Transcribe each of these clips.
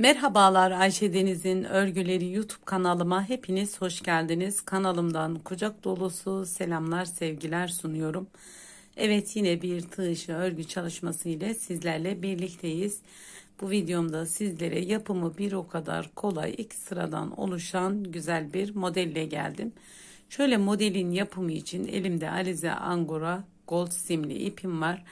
Merhabalar Ayşe Deniz'in Örgüleri YouTube kanalıma hepiniz hoş geldiniz. Kanalımdan kucak dolusu selamlar, sevgiler sunuyorum. Evet yine bir tığ işi örgü çalışması ile sizlerle birlikteyiz. Bu videomda sizlere yapımı bir o kadar kolay iki sıradan oluşan güzel bir modelle geldim. Şöyle modelin yapımı için elimde Alize Angora Gold simli ipim var.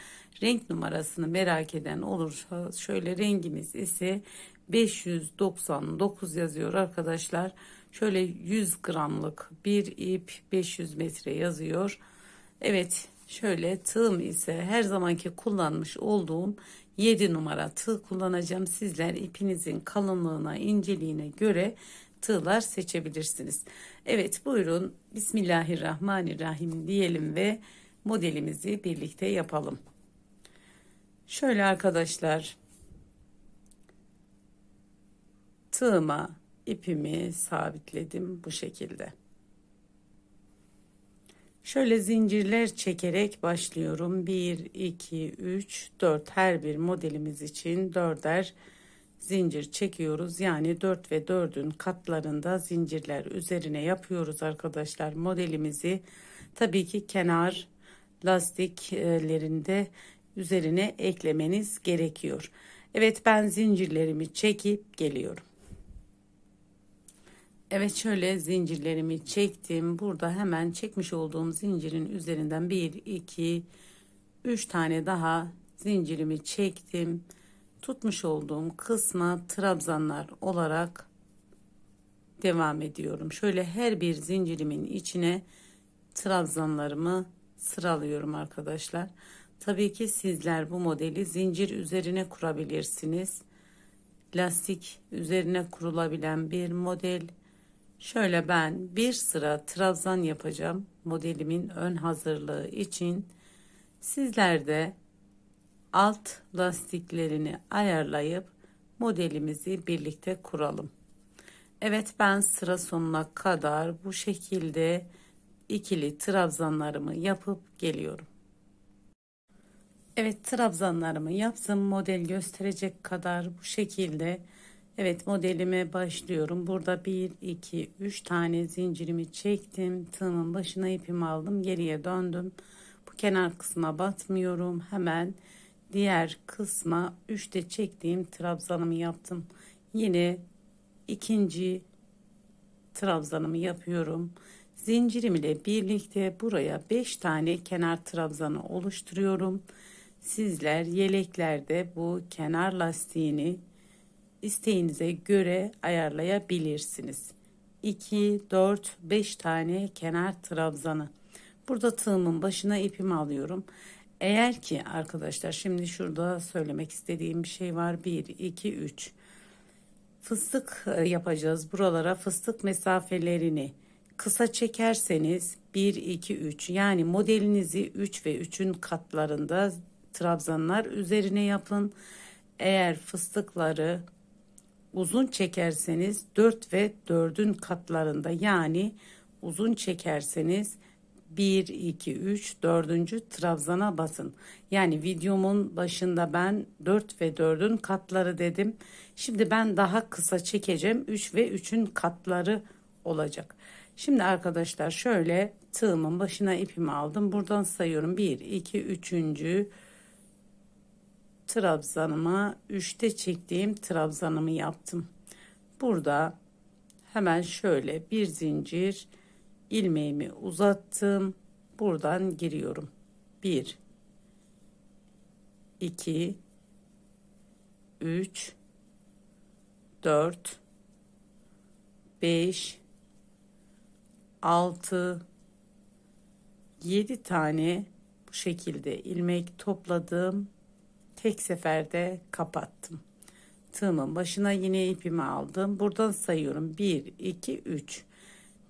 Renk numarasını merak eden olursa şöyle rengimiz ise 599 yazıyor arkadaşlar. Şöyle 100 gramlık bir ip 500 metre yazıyor. Evet şöyle tığım ise her zamanki kullanmış olduğum 7 numara tığ kullanacağım. Sizler ipinizin kalınlığına inceliğine göre tığlar seçebilirsiniz. Evet buyurun Bismillahirrahmanirrahim diyelim ve modelimizi birlikte yapalım. Şöyle arkadaşlar tığıma ipimi sabitledim bu şekilde. Şöyle zincirler çekerek başlıyorum. 1, 2, 3, 4 her bir modelimiz için dörder zincir çekiyoruz. Yani 4 ve 4'ün katlarında zincirler üzerine yapıyoruz arkadaşlar modelimizi. Tabii ki kenar lastiklerinde üzerine eklemeniz gerekiyor. Evet ben zincirlerimi çekip geliyorum. Evet şöyle zincirlerimi çektim. Burada hemen çekmiş olduğum zincirin üzerinden 1, 2, 3 tane daha zincirimi çektim. Tutmuş olduğum kısma trabzanlar olarak devam ediyorum. Şöyle her bir zincirimin içine trabzanlarımı sıralıyorum arkadaşlar. Tabii ki sizler bu modeli zincir üzerine kurabilirsiniz. Lastik üzerine kurulabilen bir model. Şöyle ben bir sıra trabzan yapacağım modelimin ön hazırlığı için. Sizler de alt lastiklerini ayarlayıp modelimizi birlikte kuralım. Evet ben sıra sonuna kadar bu şekilde ikili trabzanlarımı yapıp geliyorum. Evet trabzanlarımı yaptım model gösterecek kadar bu şekilde Evet modelime başlıyorum. Burada 1, 2, 3 tane zincirimi çektim. Tığımın başına ipimi aldım. Geriye döndüm. Bu kenar kısma batmıyorum. Hemen diğer kısma 3'te çektiğim trabzanımı yaptım. Yine ikinci trabzanımı yapıyorum. Zincirim ile birlikte buraya 5 tane kenar trabzanı oluşturuyorum. Sizler yeleklerde bu kenar lastiğini isteğinize göre ayarlayabilirsiniz. 2, 4, 5 tane kenar trabzanı. Burada tığımın başına ipimi alıyorum. Eğer ki arkadaşlar şimdi şurada söylemek istediğim bir şey var. 1, 2, 3. Fıstık e, yapacağız. Buralara fıstık mesafelerini kısa çekerseniz 1, 2, 3 yani modelinizi 3 ve 3'ün katlarında trabzanlar üzerine yapın. Eğer fıstıkları uzun çekerseniz 4 ve 4'ün katlarında yani uzun çekerseniz 1, 2, 3, 4. trabzana basın. Yani videomun başında ben 4 ve 4'ün katları dedim. Şimdi ben daha kısa çekeceğim. 3 ve 3'ün katları olacak. Şimdi arkadaşlar şöyle tığımın başına ipimi aldım. Buradan sayıyorum. 1, 2, 3 trabzanıma 3'te çektiğim trabzanımı yaptım. Burada hemen şöyle bir zincir ilmeğimi uzattım. Buradan giriyorum. 1 2 3 4 5 6 7 tane bu şekilde ilmek topladım tek seferde kapattım. Tığımın başına yine ipimi aldım. Buradan sayıyorum. 1, 2, 3.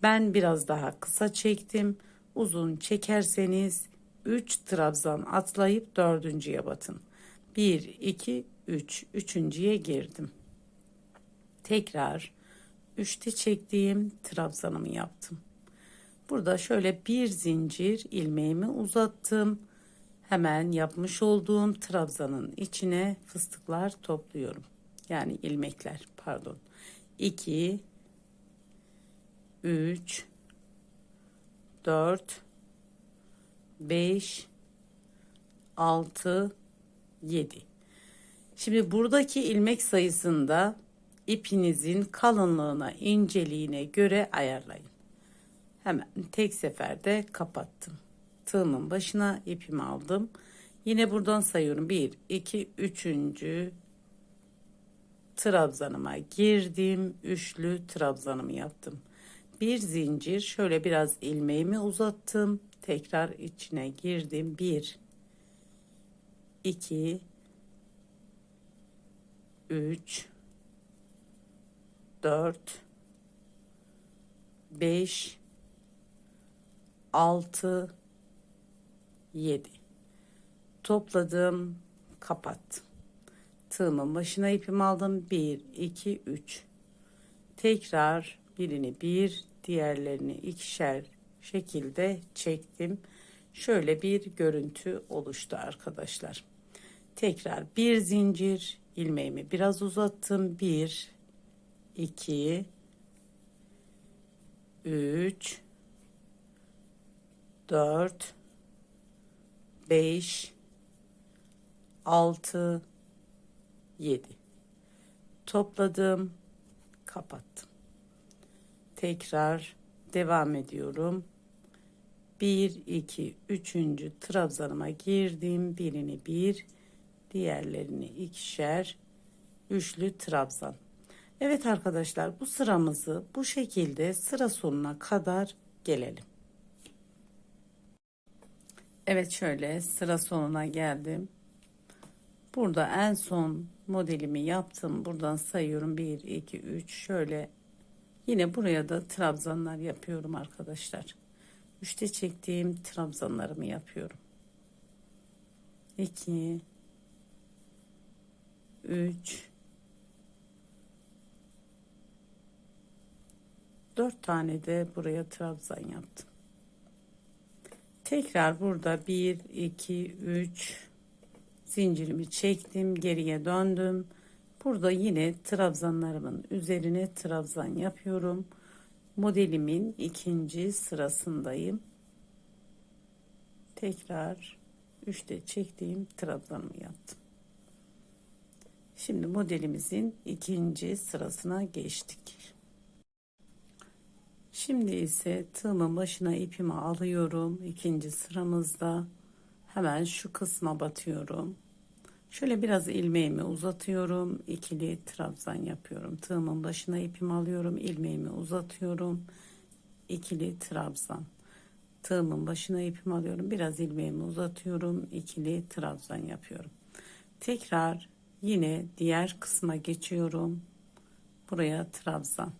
Ben biraz daha kısa çektim. Uzun çekerseniz 3 trabzan atlayıp dördüncüye batın. 1, 2, 3. Üçüncüye girdim. Tekrar 3'te çektiğim trabzanımı yaptım. Burada şöyle bir zincir ilmeğimi uzattım. Hemen yapmış olduğum trabzanın içine fıstıklar topluyorum. Yani ilmekler pardon. 2 3 4 5 6 7 Şimdi buradaki ilmek sayısında ipinizin kalınlığına, inceliğine göre ayarlayın. Hemen tek seferde kapattım. Tığımın başına ipimi aldım. Yine buradan sayıyorum. 1, 2, 3. trabzanıma girdim. Üçlü trabzanımı yaptım. Bir zincir şöyle biraz ilmeğimi uzattım. Tekrar içine girdim. 1, 2, 3, 4, 5, 6, 7 topladım kapattım. Tığımın başına ipimi aldım. 1 2 3 tekrar birini bir diğerlerini ikişer şekilde çektim. Şöyle bir görüntü oluştu arkadaşlar. Tekrar bir zincir ilmeğimi biraz uzattım. 1 2 3 4 5 6 7 topladım kapattım. Tekrar devam ediyorum. 1 2 3. trabzanıma girdim. Birini bir diğerlerini ikişer üçlü trabzan. Evet arkadaşlar bu sıramızı bu şekilde sıra sonuna kadar gelelim Evet şöyle sıra sonuna geldim. Burada en son modelimi yaptım. Buradan sayıyorum 1 2 3 şöyle yine buraya da trabzanlar yapıyorum arkadaşlar. Üçte çektiğim trabzanlarımı yapıyorum. 2 3 4 tane de buraya trabzan yaptım. Tekrar burada 1 2 3 zincirimi çektim, geriye döndüm. Burada yine trabzanlarımın üzerine trabzan yapıyorum. Modelimin ikinci sırasındayım. Tekrar 3'te çektiğim trabzanımı yaptım. Şimdi modelimizin ikinci sırasına geçtik. Şimdi ise tığımın başına ipimi alıyorum. İkinci sıramızda hemen şu kısma batıyorum. Şöyle biraz ilmeğimi uzatıyorum. ikili trabzan yapıyorum. Tığımın başına ipimi alıyorum. ilmeğimi uzatıyorum. ikili trabzan. Tığımın başına ipimi alıyorum. Biraz ilmeğimi uzatıyorum. ikili trabzan yapıyorum. Tekrar yine diğer kısma geçiyorum. Buraya trabzan.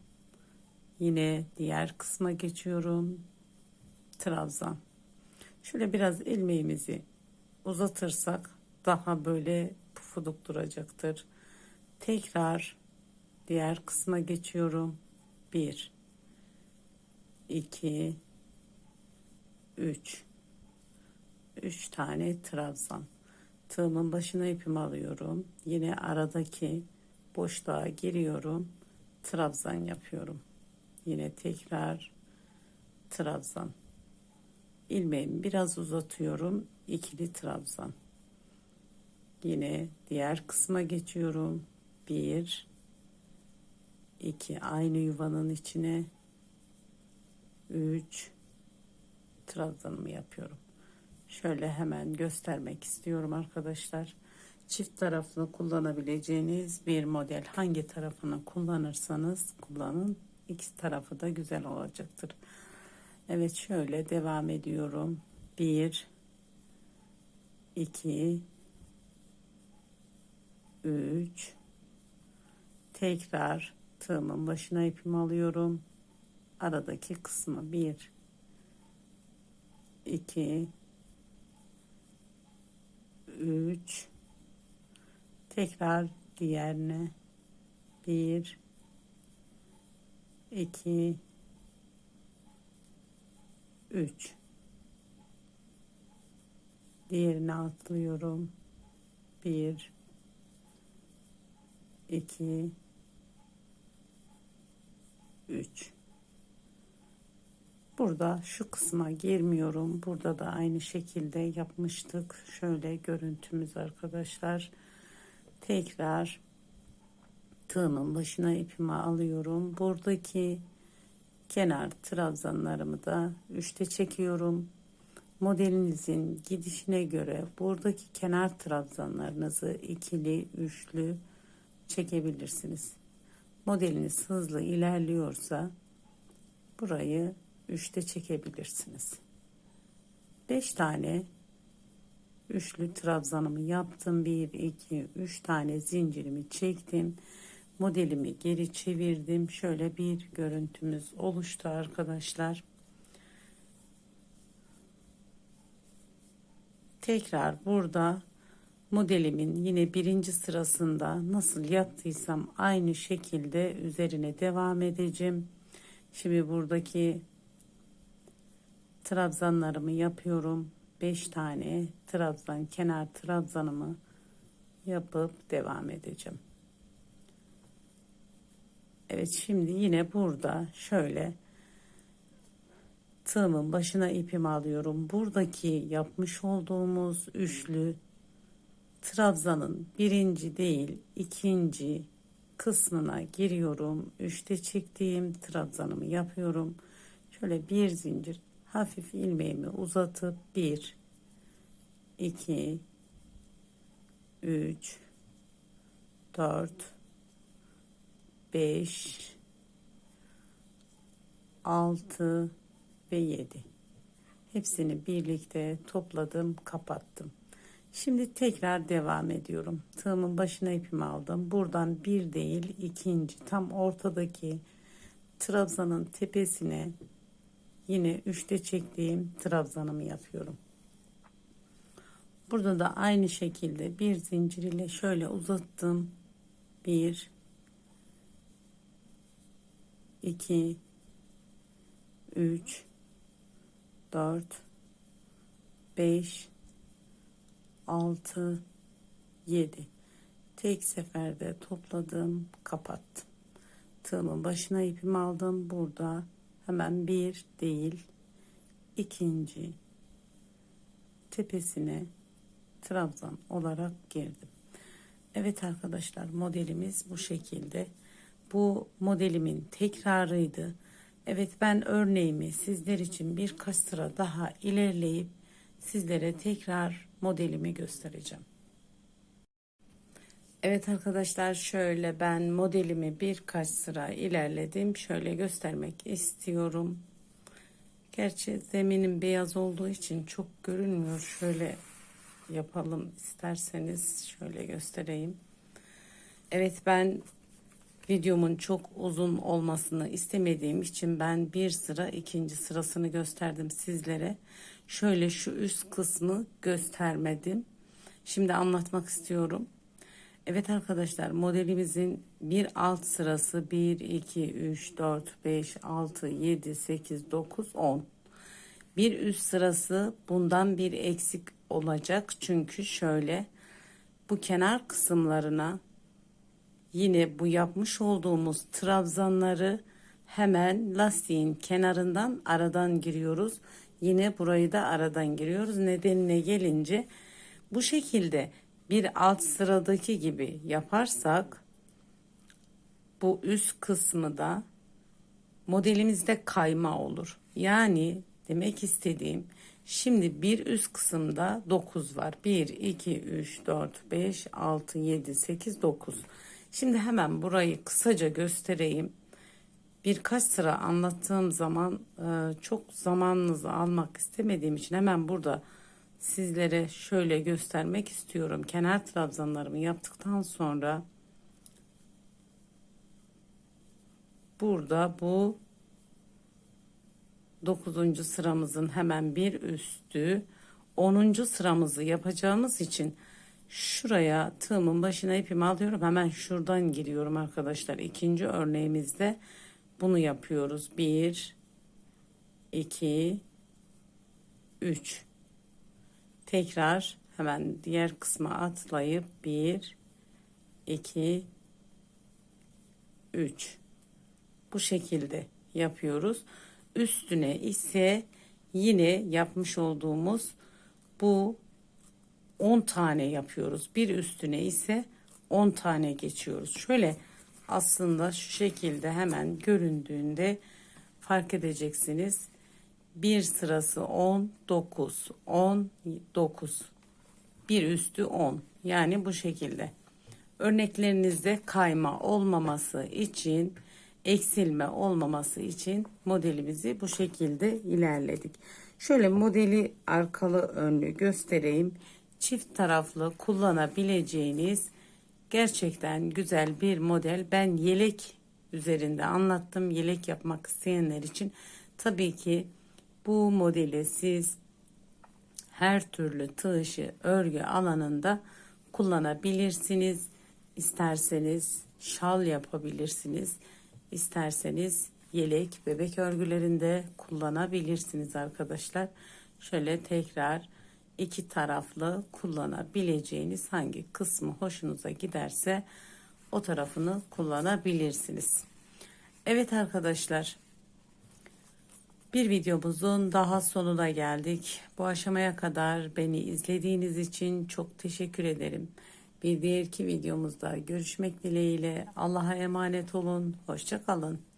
Yine diğer kısma geçiyorum. Trabzan. Şöyle biraz ilmeğimizi uzatırsak daha böyle pufuduk duracaktır. Tekrar diğer kısma geçiyorum. 1 2 3 3 tane trabzan. Tığımın başına ipimi alıyorum. Yine aradaki boşluğa giriyorum. Trabzan yapıyorum. Yine tekrar trabzan. ilmeğimi biraz uzatıyorum. ikili trabzan. Yine diğer kısma geçiyorum. Bir, iki aynı yuvanın içine üç trabzanımı yapıyorum. Şöyle hemen göstermek istiyorum arkadaşlar. Çift tarafını kullanabileceğiniz bir model. Hangi tarafını kullanırsanız kullanın İki tarafı da güzel olacaktır. Evet şöyle devam ediyorum. 1 2 3 tekrar tığımın başına ipimi alıyorum. Aradaki kısmı 1 2 3 tekrar diğerine 1 2 3 diğerini atlıyorum 1 2 3 Burada şu kısma girmiyorum. Burada da aynı şekilde yapmıştık. Şöyle görüntümüz arkadaşlar. Tekrar tığımın başına ipimi alıyorum. Buradaki kenar trabzanlarımı da üçte çekiyorum. Modelinizin gidişine göre buradaki kenar trabzanlarınızı ikili, üçlü çekebilirsiniz. Modeliniz hızlı ilerliyorsa burayı üçte çekebilirsiniz. 5 tane üçlü trabzanımı yaptım. 1 2 3 tane zincirimi çektim. Modelimi geri çevirdim. Şöyle bir görüntümüz oluştu arkadaşlar. Tekrar burada modelimin yine birinci sırasında nasıl yaptıysam aynı şekilde üzerine devam edeceğim. Şimdi buradaki trabzanlarımı yapıyorum. 5 tane trabzan kenar trabzanımı yapıp devam edeceğim. Evet şimdi yine burada şöyle tığımın başına ipimi alıyorum. Buradaki yapmış olduğumuz üçlü trabzanın birinci değil ikinci kısmına giriyorum. Üçte çektiğim trabzanımı yapıyorum. Şöyle bir zincir hafif ilmeğimi uzatıp 1 2 3 4 5 6 ve 7 hepsini birlikte topladım kapattım. Şimdi tekrar devam ediyorum. Tığımın başına ipimi aldım. Buradan bir değil ikinci. Tam ortadaki trabzanın tepesine yine üçte çektiğim trabzanımı yapıyorum. Burada da aynı şekilde bir zincir ile şöyle uzattım. 1 2 3 4 5 6 7 tek seferde topladım kapattım tığımın başına ipimi aldım burada hemen bir değil ikinci tepesine trabzan olarak girdim. Evet arkadaşlar modelimiz bu şekilde. Bu modelimin tekrarıydı. Evet ben örneğimi sizler için birkaç sıra daha ilerleyip sizlere tekrar modelimi göstereceğim. Evet arkadaşlar şöyle ben modelimi birkaç sıra ilerledim. Şöyle göstermek istiyorum. Gerçi zeminin beyaz olduğu için çok görünmüyor. Şöyle yapalım isterseniz şöyle göstereyim. Evet ben videomun çok uzun olmasını istemediğim için ben bir sıra ikinci sırasını gösterdim sizlere. Şöyle şu üst kısmı göstermedim. Şimdi anlatmak istiyorum. Evet arkadaşlar modelimizin bir alt sırası 1, 2, 3, 4, 5, 6, 7, 8, 9, 10. Bir üst sırası bundan bir eksik olacak. Çünkü şöyle bu kenar kısımlarına yine bu yapmış olduğumuz trabzanları hemen lastiğin kenarından aradan giriyoruz. Yine burayı da aradan giriyoruz. Nedenine gelince bu şekilde bir alt sıradaki gibi yaparsak bu üst kısmı da modelimizde kayma olur. Yani demek istediğim şimdi bir üst kısımda 9 var. 1, 2, 3, 4, 5, 6, 7, 8, 9. Şimdi hemen burayı kısaca göstereyim. Birkaç sıra anlattığım zaman e, çok zamanınızı almak istemediğim için hemen burada sizlere şöyle göstermek istiyorum. Kenar trabzanlarımı yaptıktan sonra burada bu 9. sıramızın hemen bir üstü 10. sıramızı yapacağımız için şuraya tığımın başına ipimi alıyorum. Hemen şuradan giriyorum arkadaşlar. İkinci örneğimizde bunu yapıyoruz. 1 2 3 tekrar hemen diğer kısma atlayıp 1 2 3 bu şekilde yapıyoruz. Üstüne ise yine yapmış olduğumuz bu 10 tane yapıyoruz. Bir üstüne ise 10 tane geçiyoruz. Şöyle aslında şu şekilde hemen göründüğünde fark edeceksiniz. Bir sırası 10, 9, 10, 9. Bir üstü 10. Yani bu şekilde. Örneklerinizde kayma olmaması için, eksilme olmaması için modelimizi bu şekilde ilerledik. Şöyle modeli arkalı önlü göstereyim. Çift taraflı kullanabileceğiniz gerçekten güzel bir model. Ben yelek üzerinde anlattım. Yelek yapmak isteyenler için tabii ki bu modeli siz her türlü tığ örgü alanında kullanabilirsiniz. İsterseniz şal yapabilirsiniz. İsterseniz yelek, bebek örgülerinde kullanabilirsiniz arkadaşlar. Şöyle tekrar iki taraflı kullanabileceğiniz hangi kısmı hoşunuza giderse o tarafını kullanabilirsiniz. Evet arkadaşlar bir videomuzun daha sonuna geldik. Bu aşamaya kadar beni izlediğiniz için çok teşekkür ederim. Bir diğerki videomuzda görüşmek dileğiyle Allah'a emanet olun. Hoşça kalın.